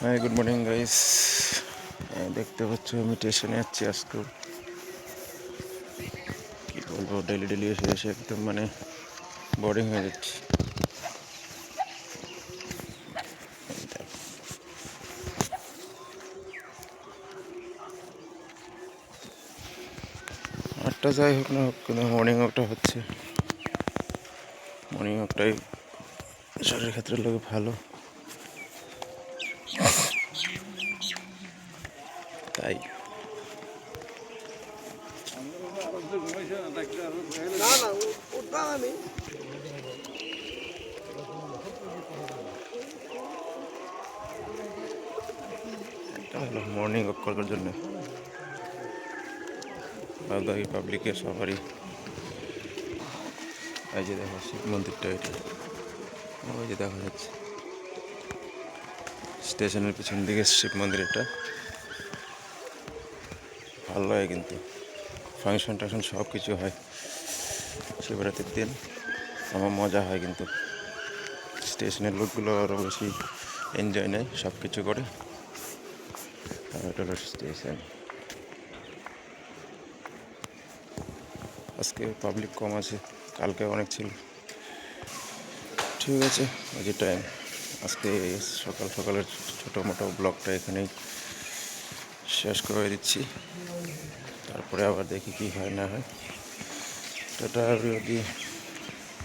হ্যাঁ good morning guys দেখতে পাচ্ছ, আমি স্টেশনে যাচ্ছি আজকে। কি বলব ডেলি ডেলি এসে এসে একদম মানে বোরিং হয়ে যাচ্ছে। আটটা যাই হোক না হোক, কিন্তু মর্নিং ওয়াকটা হচ্ছে। মর্নিং ওয়াকটাই শরীরের ক্ষেত্রে লোক ভালো। তাই। মর্নিং ওয়াক করার জন্য। বাগদাহি পাবলিকের সবারই। এই যে দেখো, শিব মন্দিরটা এটা। ওই যে দেখা যাচ্ছে। স্টেশনের পিছন দিকে শিব মন্দির এটা। ভালো লাগে কিন্তু ফাংশন টাংশন সব কিছু হয় শিবরাত্রির দিন। আমার মজা হয় কিন্তু। স্টেশনের লোকগুলো আরও বেশি এনজয় নেয় সব কিছু করে স্টেশন। আজকে পাবলিক কম আছে, কালকে অনেক ছিল। ঠিক আছে যে টাইম আজকে সকাল সকালের ছোটো মোটো ব্লগটা এখানেই শেষ করে দিচ্ছি। তারপরে আবার দেখি কি হয় না হয়। টাটা যদি